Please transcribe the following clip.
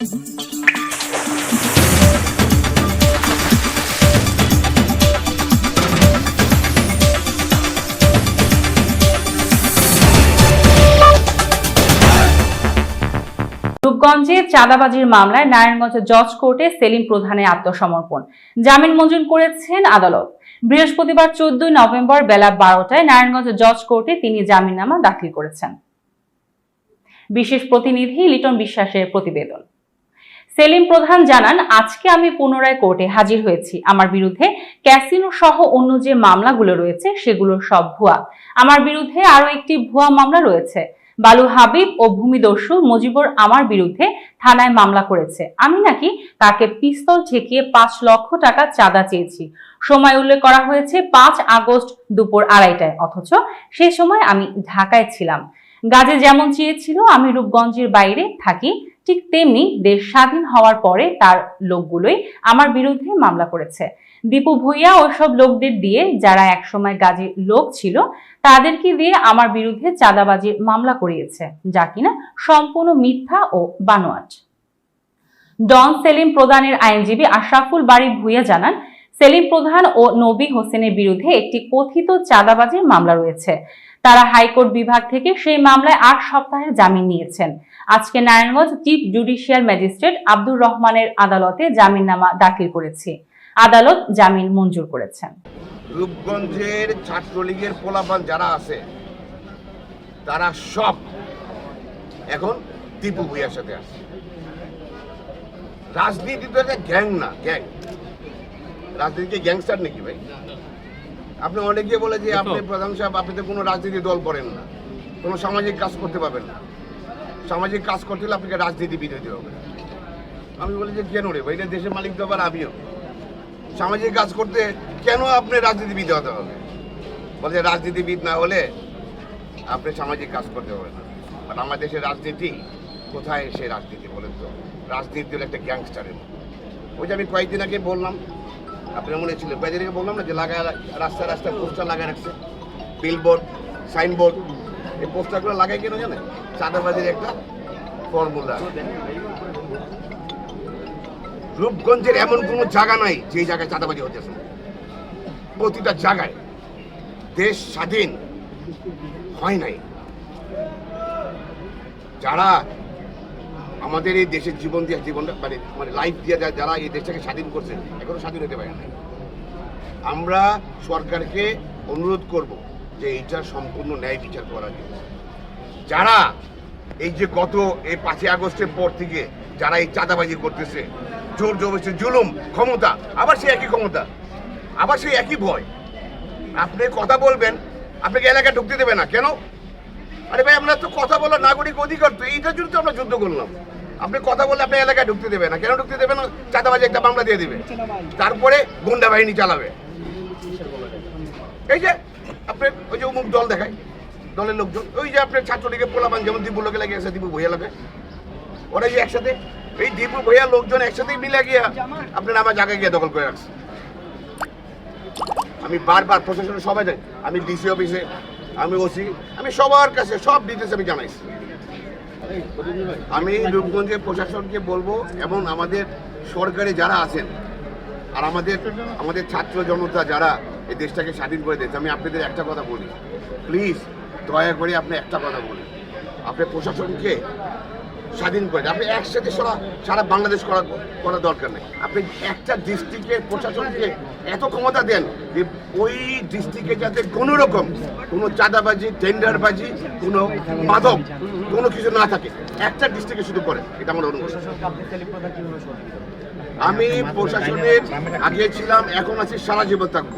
রূপগঞ্জে চাঁদাবাজির মামলায় নারায়ণগঞ্জ জজ কোর্টে সেলিম প্রধানের আত্মসমর্পণ। জামিন মঞ্জুর করেছেন আদালত। বৃহস্পতিবার চোদ্দই নভেম্বর বেলা বারোটায় নারায়ণগঞ্জ জজ কোর্টে তিনি জামিননামা দাখিল করেছেন। বিশেষ প্রতিনিধি লিটন বিশ্বাসের প্রতিবেদন। সেলিম প্রধান জানান, আজকে আমি পুনরায় কোর্টে হাজির হয়েছি। আমার বিরুদ্ধে ক্যাসিনো সহ অন্য যে মামলাগুলো রয়েছে, সেগুলো সব ভুয়া। আমার বিরুদ্ধে আরও একটি ভুয়া মামলা রয়েছে। বালু হাবিব ও ভূমিদস্যু মুজিবুর আমার বিরুদ্ধে থানায় মামলা করেছে। আমি নাকি তাকে পিস্তল ঠেকিয়ে পাঁচ লক্ষ টাকা চাঁদা চেয়েছি। সময় উল্লেখ করা হয়েছে পাঁচ আগস্ট দুপুর আড়াইটায়। অথচ সে সময় আমি ঢাকায় ছিলাম। গাজে যেমন চেয়েছিল, আমি রূপগঞ্জের বাইরে থাকি ঠিক তেমনি দেশ স্বাধীন হওয়ার পরে তার লোকগুলোই আমার বিরুদ্ধে মামলা করেছে। দীপু ভুইয়া ওইসব লোকদের দিয়ে যারা একসময় গাজীর লোক ছিল, তাদেরকে দিয়ে আমার বিরুদ্ধে চাঁদাবাজির মামলা করিয়েছে, যা কিনা সম্পূর্ণ মিথ্যা ও বানোয়াট। ডন সেলিম প্রদানের আইনজীবী আশরাফুল বাড়ি ভুইয়া জানান সেলিম প্রধান ও নবী হোসেনের বিরুদ্ধে একটি কথিত চাঁদাবাজির মামলা রয়েছে। তারা হাইকোর্ট বিভাগ থেকে সেই মামলায় আট সপ্তাহের জামিন নিয়েছেন। আজকে Narayanganj chief judicial magistrate Abdur রহমানের আদালতে জামিননামা দাখিল করেছি। আদালত জামিন মঞ্জুর করেছেন। রূপগঞ্জের ছাত্রলীগের পোলাপান যারা আছে, তারা সব এখন টিপু ভুইয়ার সাথে আছে। রাজনীতি তো একটা গ্যাং না, গ্যাং। রাজনীতি কি গ্যাংস্টার নাকি ভাই? আপনি অনেকে বলে যে আপনি প্রধান সাহেব আপনি তো কোনো রাজনীতি দল করেন না। কোনো সামাজিক কাজ করতে পারবেন না। সামাজিক কাজ করতে হলে আপনাকে রাজনীতি বিরোধী হবে। আমি বলি যে কেন রে ভাই? এটা দেশের মালিক তো আবার আমিও। সামাজিক কাজ করতে কেন আপনি রাজনীতিবিদ হতে হবে? বলছে রাজনীতিবিদ না হলে আপনি সামাজিক কাজ করতে হবে না। আর আমার দেশের রাজনীতি কোথায় সে রাজনীতি বলেন তো? রাজনীতি হলো একটা গ্যাংস্টারের ওই যে আমি কয়েকদিন আগে বললাম আপনার মনে ছিল আগে বললাম না যে লাগায় রাস্তায় রাস্তায় পোস্টার লাগায় রাখছে বিলবোর্ড সাইনবোর্ড এই পোস্টারগুলো লাগায় কেন জানেন? চাঁদাবাজির একটা ফর্মুলা রূপগঞ্জের এমন কোনো জায়গা নাই যে জায়গায় চাঁদাবাজি হতেছে। প্রতিটা জায়গায় দেশ স্বাধীন হয় নাই। যারা আমাদের এই দেশের জীবন দিয়ে, জীবনটা মানে মানে লাইফ দিয়ে যারা এই দেশটাকে স্বাধীন করছে, এখনও স্বাধীন হতে পারে না। আমরা সরকারকে অনুরোধ করব যে এইটা সম্পূর্ণ ন্যায় বিচার করা জন্য। যারা এই যে গত এই পাঁচই আগস্টের পর থেকে যারা এই চাঁদাবাজি করতেছে, জোর জবরদস্তি, জুলুম, ক্ষমতা, আবার সেই একই ক্ষমতা, আবার সেই একই ভয়, আপনি কথা বলবেন, আপনাকে এলাকায় ঢুকতে দেবে না। কেন? আরে ভাই আমরা তো কথা বলার নাগরিক অধিকার তো, এইটার জন্য তো আমরা যুদ্ধ করলাম। আপনি কথা বললে আপনি এলাকায় ঢুকতে দেবে না। কেন ঢুকতে দেবে না? চাঁদাবাজি একটা মামলা দিয়ে দিবে। তারপরে গুন্ডা বাহিনী চালাবে। এই যে আপনি ওই যে অমুক দল দেখায়, দলের লোকজন, ওই যে আপনার ছাত্রলীগের পোলাপান যেমন দীপু লোকে লাগে গেছে, দীপু ভইয়া লাগে ওরা যে একসাথে, এই দীপু ভইয়া লোকজন একসাথেই মিলে গিয়া আপনার আমার জায়গায় গিয়ে দখল করে রাখছে। আমি বারবার প্রশাসনের সবাই যাই, আমি ডিসি অফিসে, আমি ওসি, আমি সবার কাছে সব ডিটেলস আমি জানাইছি। আমি রূপগঞ্জের প্রশাসনকে বলব এবং আমাদের সরকারে যারা আছেন আর আমাদের আমাদের ছাত্র জনতা যারা এই দেশটাকে স্বাধীন করে দিয়েছে, আমি আপনাদের একটা কথা বলি। প্লিজ দয়া করে আপনি একটা কথা বলি আপনি প্রশাসনকে স্বাধীন করে আপনি একসাথে সারা সারা বাংলাদেশ করা করা দরকার নেই। আপনি একটা ডিস্ট্রিক্টের প্রশাসনকে এত ক্ষমতা দেন যে ওই ডিস্ট্রিক্টে যাতে কোনো রকম কোনো চাঁদাবাজি, টেন্ডারবাজি, কোনো মাদক কোনো কিছু না থাকে। একটা ডিস্ট্রিক্টে শুধু করে এটা আমার অনুরোধ। আমি প্রশাসনের আগে ছিলাম, এখন আছি, সারা জীবন থাকব।